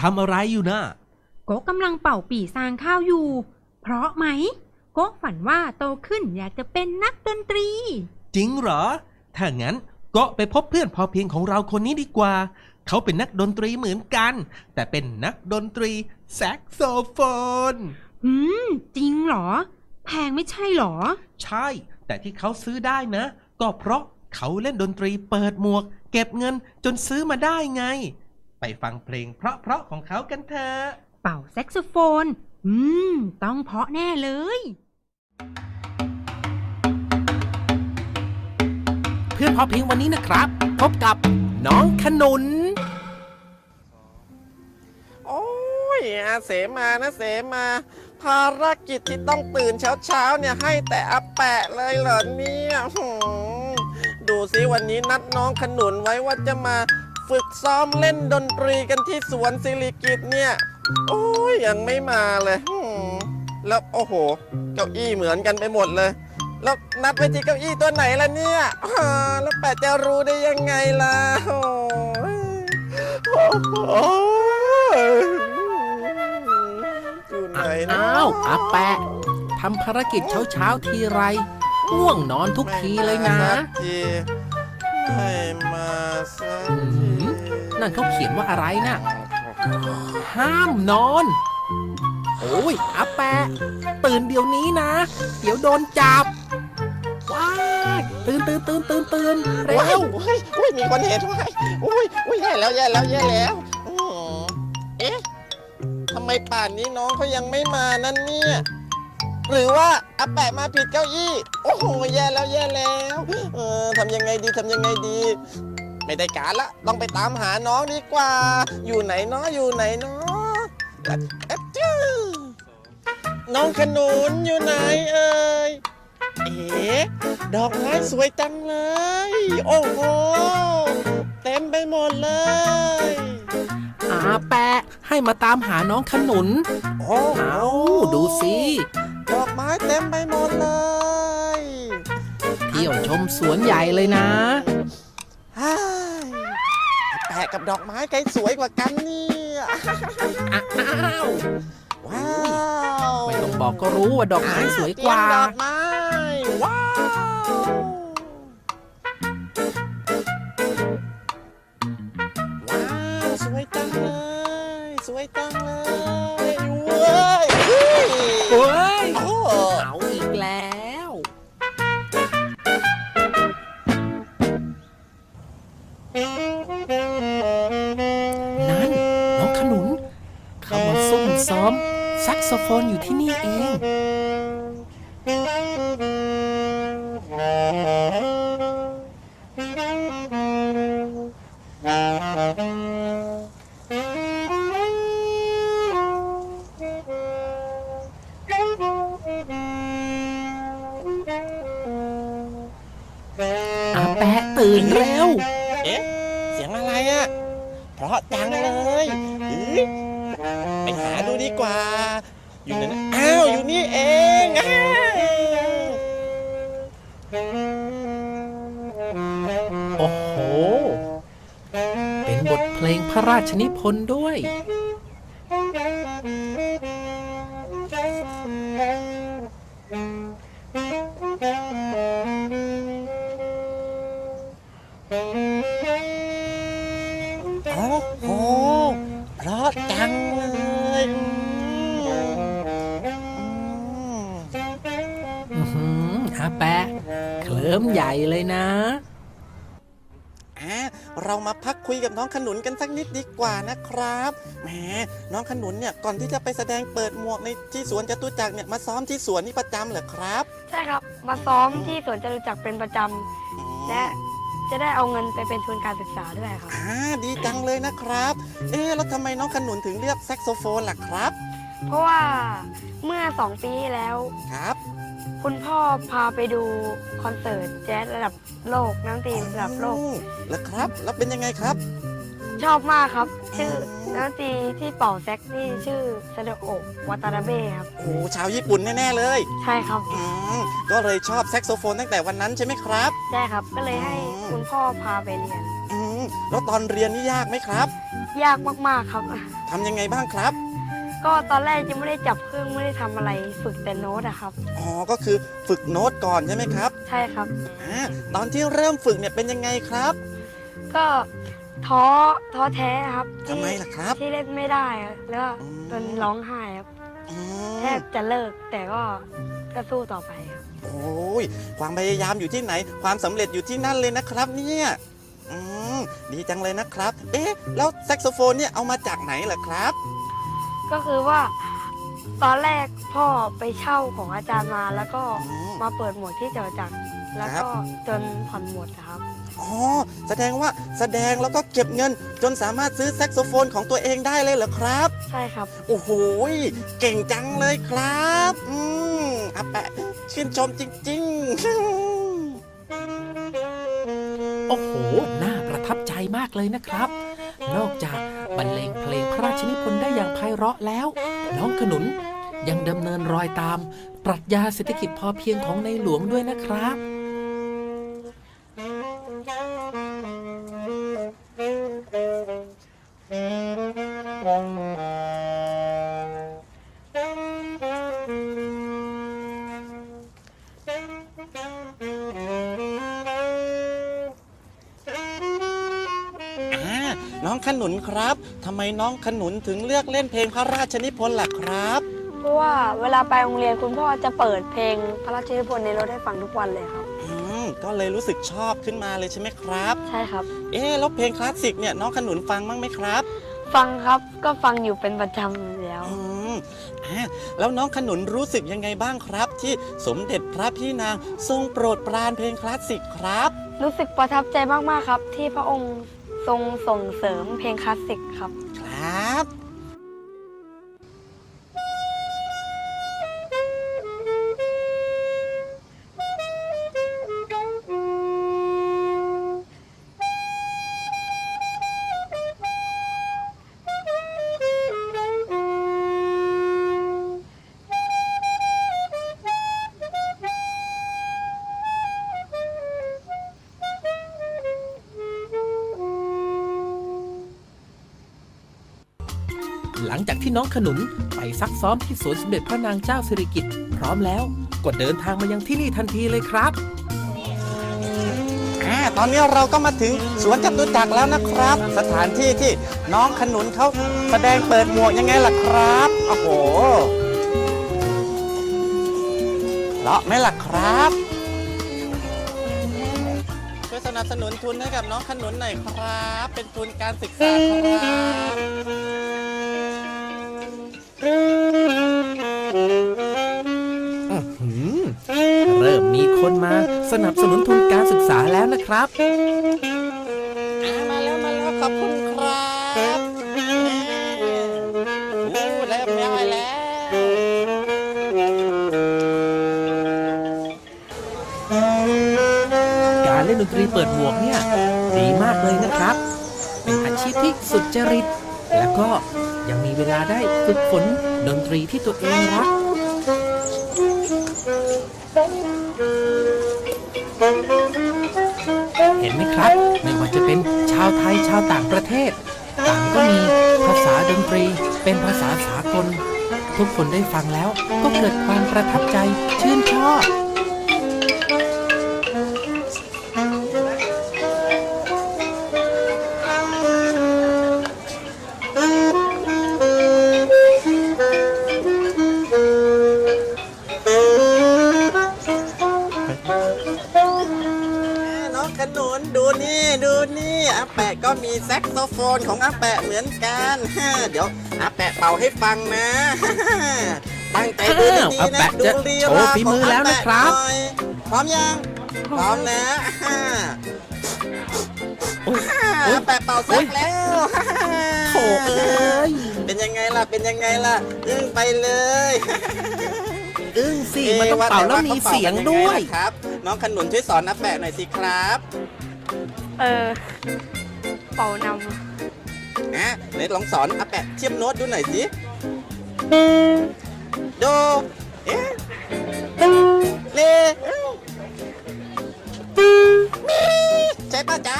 ทำอะไรอยู่นะโกะกำลังเป่าปี่ซางข้าวอยู่ เพราะไหม โกะฝันว่าโตขึ้นอยากจะเป็นนักดนตรี จริงเหรอ ถ้างั้นก็ไปพบเพื่อนพอเพียงของเราคนนี้ดีกว่า เขาเป็นนักดนตรีเหมือนกัน แต่เป็นนักดนตรีแซกโซโฟน อืม จริงเหรอ แพงไม่ใช่เหรอ ใช่ แต่ที่เขาซื้อได้นะ ก็เพราะเขาเล่นดนตรีเปิดหมวก เก็บเงินจนซื้อมาได้ไง ไปฟังเพลงเพราะๆของเขากันเถอะ เป่าแซกโซโฟน อืม ต้องเพราะแน่เลย เพื่อนพอเพียงวันนี้นะครับ พบกับน้องขนุน โอ้ยอาเสมานะเสมา ภารกิจที่ต้องตื่นเช้าเช้าๆเนี่ยให้แต่อาแปะเลยเหรอเนี่ยหืมดูสิวันนี้นัดน้องขนุนไว้ว่าจะมา ฝึกซ้อมเล่นดนตรีกันที่สวนสิริกิตเนี่ย โอ้ยยังไม่มาเลยหืมแล้วโอ้โห เก้าอี้เหมือนกันไปหมดเลย แล้วนัดไว้ที่เก้าอี้ตัวไหนล่ะเนี่ยอ่าแล้วแปะจะรู้ได้ยังไงล่ะโอ้ยโอ้ยอยู่ไหนนะ อ้าวอาแปะทำภารกิจเช้าเช้าๆทีไรง่วงนอนทุกทีเลยนะ ไม่มาสักทีไม่มาสักอืทีม นั่นเขาเขียนว่าอะไรนะห้ามนอน โอ้ยอาแปะ ตื่นเดี๋ยวนี้นะ เดี๋ยวโดนจับ ว้าย ตื่นตื่นตื่นตื่นตื่นเร็ว้ายวโอ้ยโอ้ยมีคนเห็นว้ายโอ้ยโอ้ยแย่แล้วแย่แล้วแย่แล้วอืมเอ๊ะทำไมป่านนี้น้องเขายังไม่มานั่นเนี่ย หรือว่าอาแปะมาผิดเก้าอี้ โอ้โหแย่แล้วแย่แล้ว เออทำยังไงดีทำยังไงดี ไม่ได้การละต้องไปตามหาน้องดีกว่า อยู่ไหนเนาะอยู่ไหนเนาะเอ๊ะจื้อน้องขนุนอยู่ไหนเอ่ยเอ๋ดอกไม้สวยจังเลย โอ้โหเต็มไปหมดเลยอาแปะให้มาตามหาน้องขนุนโอ้โหเอาดูสิดอกไม้เต็มไปหมดเลย เที่ยวชมสวนใหญ่เลยนะฮ่ายแปะ กับดอกไม้ใครสวยกว่ากันเนี่ยอ้าวว้าวไม่ต้องบอกก็รู้ว่าดอกไม้สวยกว่าเตรียมดอกไม้ว้าวว้าวสวยจังเลยสวยจังเลยเว้ยเฮ้ย ซกโซโฟนอยู่ที่นี่เอง โอ้โห เป็นบทเพลงพระราชนิพนธ์ด้วย โอ้โหเพราะจังเลยอืมอื้อหืออาแปะเค ลิ้มใหญ่เลยนะ อะเรามาพักคุยกับน้องขนุนกันสักนิดดีกว่านะครับแหมน้องขนุนเนี่ยก่อนที่จะไปแสดงเปิดหมวกในที่สวนจตุจักรเนี่ยมาซ้อมที่สวนนี่ประจำเหรอครับใช่ครับ มาซ้อมที่สวนจตุจักรเป็นประจำและจะได้เอาเงินไปเป็นทุนการศึกษาด้วยครับ อ่าดีจังเลยนะครับ เอ๊ะแล้วทำไมน้องขนุนถึงเลือกแซกโซโฟนล่ะครับ เพราะว่าเมื่อสองปีที่แล้ว ครับ คุณพ่อพาไปดูคอนเสิร์ตแจ๊สระดับโลกน้ำตีระดับโลกอืมแล้วครับ แล้วเป็นยังไงครับ ชอบมากครับ ชื่อน้ำตีที่เป่าแซกนี่ชื่อซาโดโอะวาตานาเบะครับ โอ้ชาวญี่ปุ่นแน่ ๆ เลย ใช่ครับอืมก็เลยชอบแซกโซโฟนตั้งแต่วันนั้นใช่ไหมครับ ใช่ครับก็เลยให้คุณพ่อพาไปเรียนอืมแล้วตอนเรียนนี่ยากไหมครับ ยากมากๆครับทำยังไงบ้างครับ ก็ตอนแรกยังไม่ได้จับเครื่องไม่ได้ทำอะไรฝึกแต่โน้ตอะครับ อ๋อ ก็คือฝึกโน้ตก่อนใช่ไหมครับใช่ครับอาตอนที่เริ่มฝึกเนี่ยเป็นยังไงครับก็ท้อท้อแท้ครับทำไมล่ะครับที่เล่นไม่ได้อะแล้วก็อืมจนร้องไห้ครับอืแทมบจะเลิกแต่ก็ก็สู้ต่อไปครับ โอ้ยความพยายามอยู่ที่ไหน ความสำเร็จอยู่ที่นั่นเลยนะครับเนี่ยอืมดีจังเลยนะครับ เอ๊ะ แล้วแซกโซโฟนเนี่ยเอามาจากไหนล่ะครับ ก็คือว่า ตอนแรกพ่อไปเช่าของอาจารย์มาแล้วก็อืม มาเปิดหมวดที่จอจักรแล้วครัก็บจนผ่อนหมดอะครับ อ๋อแสดงว่าแสดงแล้วก็เก็บเงิน จนสามารถซื้อแซกโซโฟนของตัวเองได้เลยเหรอครับ ใช่ครับ โอ้โหยเก่งจังเลยครับ อืมอาแปะชื่นชมจริงๆ โอ้โห น่าประทับใจมากเลยนะครับ นอกจากบรรเลงเพลงพระราชนิพนธ์ได้อย่างไพเราะแล้ว น้องขนุนยังดำเนินรอยตาม ปรัชญาเศรษฐกิจพอเพียงของในหลวงด้วยนะครับ ขนุนครับทำไมน้องขนุนถึงเลือกเล่นเพลงพระราชนิพนธ์ล่ะครับ เพราะว่าเวลาไปโรงเรียนคุณพ่อจะเปิดเพลงพระราชนิพนธ์ในรถให้ฟังทุกวันเลยครับ อืมก็เลยรู้สึกชอบขึ้นมาเลยใช่ไหมครับ ใช่ครับ เอ๊ะแล้วเพลงคลาสสิกเนี่ยน้องขนุนฟังบ้างไหมครับฟังครับก็ฟังอยู่เป็นประจำอยู่แล้ว อืมอ่าแล้วน้องขนุนรู้สึกยังไงบ้างครับ ที่สมเด็จพระพี่นางทรงโปรดปรานเพลงคลาสสิกครับ รู้สึกประทับใจมากๆครับ ที่พระองค์ ทรงส่งเสริมเพลงคลาสสิกครับ ครับ หลังจากที่น้องขนุนไปซักซ้อมที่สวนสมเด็จพระนางเจ้าสิริกิติ์พร้อมแล้วก็เดินทางมายังที่นี่ทันทีเลยครับอ่าตอนนี้เราก็มาถึงสวนจตุจักรแล้วนะครับ สถานที่ที่น้องขนุนเขาแสดงเปิดหมวกยังไงล่ะครับโอ้โหเลาะไหมล่ะครับช่วยสนับสนุนทุนให้กับน้องขนุนหน่อยครับ เป็นทุนการศึกษาครับ คนมาสนับสนุนทุนการศึกษาแล้วนะครับอ่ามาแล้วมาแล้วขอบคุณครับโอ้เริ่มย่อยแล้วการเล่นดนตรีเปิดหมวกเนี่ย ดีมากเลยนะครับ เป็นอาชีพที่สุจริต แล้วก็ยังมีเวลาได้ฝึกฝนดนตรีที่ตัวเองรัก เป็นชาวไทยชาวต่างประเทศ ต่างก็มีภาษาดนตรีเป็นภาษาสากล ทุกคนได้ฟังแล้วก็เกิดความประทับใจชื่นชอบ แซกโซโฟนของอาแปะเหมือนกันเดี๋ยวอาแปะเป่าให้ฟังนะ ตั้งใจดูอ้าวดีอาๆนะแปะดูจะลีโชว์ฝีมือแล้วนะครับของอาแปหอยพร้อมยังพร้อมนะโอ้ยโอ๊ยอาแปะเป่าแซกแล้วโถเอ้ยเป็นยังไงล่ะเป็นยังไงล่ะอึ้งไปเลยอึ้งสิมันต้องเป่าแล้วมีเสียงด้วยเอ๊ะาแต่าเขาเป่ากันงไงล่ะครับ น้องขนุนช่วยสอนอาแปะหน่อยสิครับ เออ เป่านอะไหนลองสอนอาแปะเทียบโน้ตดูหน่อยสิโดเอ๊ะเลมีใช่ป่ะจ๊ะ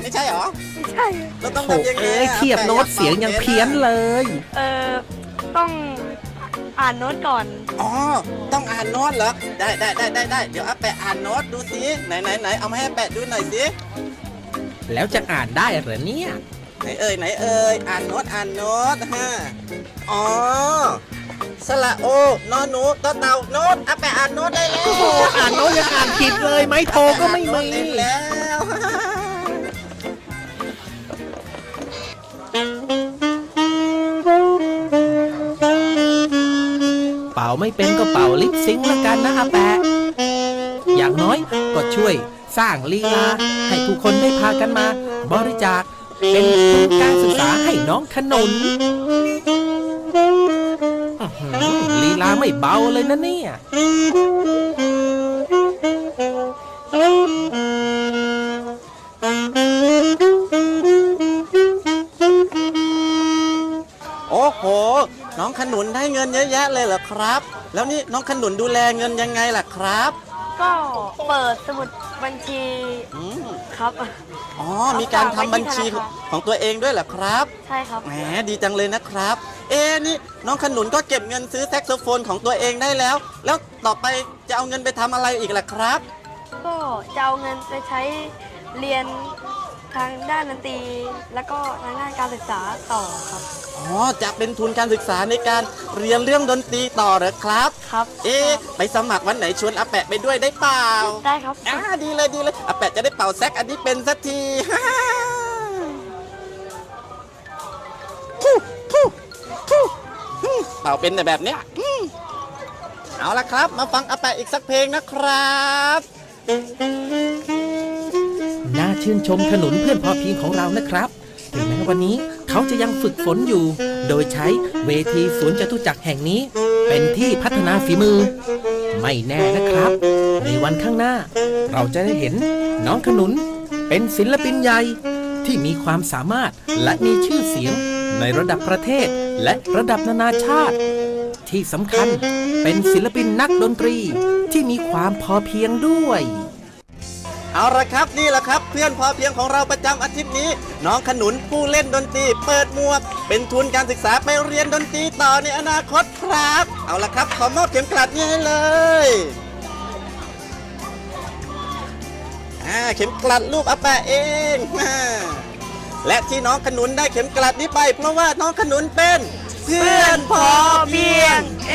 ไม่ใช่เหรอไม่ใช่เราต้องโถ่ทำยังไงเอ้ยอะเทียบโน้ตเสียงยังเพี้ยนเลย เออต้องอ่านโน้ตก่อน อ๋อ ต้องอ่านโน้ตเหรอ ได้ได้ได้ได้ได้เดี๋ยวอาแปะอ่านโน้ตดูสิไหนไหนไหนเอามาให้อาแปะดูหน่อยสิ แล้วจะอ่านได้เหรอเนี่ย ไหนเอ่ยไหนเอ่ยอ่านโน้ตอ่านโน้ตฮะอ๋อสระโอนอหนูตอเต่าโน้ตอาแปะอ่านโน้ตได้แล้วโอ้โหอ่านโน้ตยังอ่านผิดเลยไม้โทรก็ไม่มีอ่านโน้ตเล่นแล้วเป่าไม่เป็นก็เป่าลิปซิงค์ละกันนะอาแปะอย่างน้อยก็ช่วย สร้างลีลา ให้ผู้คนได้พากันมา บริจาคเป็นทุนการศึกษาให้น้องขนุนอื้อหือลีลาไม่เบาเลยนะเนี่ยโอ้โห น้องขนุนได้เงินเยอะแยะเลยเหรอครับ แล้วนี่น้องขนุนดูแลเงินยังไงล่ะครับ ก็เปิดสมุด บัญชีอืมครับ อ๋อ มีการทำบัญชีของตัวเองด้วยเหรอครับ ใช่ครับ แหมดีจังเลยนะครับ เอ๊ะนี่น้องขนุนก็เก็บเงินซื้อแซกโซโฟนของตัวเองได้แล้ว แล้วต่อไปจะเอาเงินไปทำอะไรอีกล่ะครับ ก็จะเอาเงินไปใช้เรียน ทางด้านดนตรีแล้วก็ทางด้านการศึกษาต่อครับ อ๋อ จะเป็นทุนการศึกษาในการเรียนเรื่องดนตรีต่อเหรอครับ ครับ เอ๊ะไปสมัครวันไหนชวนอาแปะไปด้วยได้เปล่าได้ครับ อ่าดีเลยดีเลยอาแปะจะได้เป่าแซกอันนี้เป็นสักทีฟู่ฟู่ฟู่อืมเป่าเป็นแต่แบบเนี้ยอืมเอาละครับ มาฟังอาแปะอีกสักเพลงนะครับน่า ชื่นชมขนุนเพื่อนพอเพียงของเรานะครับ ถึงแม้วันนี้เขาจะยังฝึกฝนอยู่ โดยใช้เวทีสวนจตุจักรแห่งนี้ เป็นที่พัฒนาฝีมือ ไม่แน่นะครับ ในวันข้างหน้า เราจะได้เห็นน้องขนุน เป็นศิลปินใหญ่ที่มีความสามารถและมีชื่อเสียงในระดับประเทศและระดับนานาชาติ ที่สำคัญเป็นศิลปินนักดนตรีที่มีความพอเพียงด้วย เอาละครับนี่แหละครับ เพื่อนพอเพียงของเราประจำอาทิตย์นี้ น้องขนุนผู้เล่นดนตรีเปิดหมวก เป็นทุนการศึกษาไปเรียนดนตรีต่อในอนาคตครับ เอาละครับขอมอบเข็มกลัดนี้ให้เลยอ่าเข็มกลัดรูปอาแปะเองและที่น้องขนุนได้เข็มกลัดนี้ไป เพราะว่าน้องขนุนเป็นเพื่อนพอเพียงเอ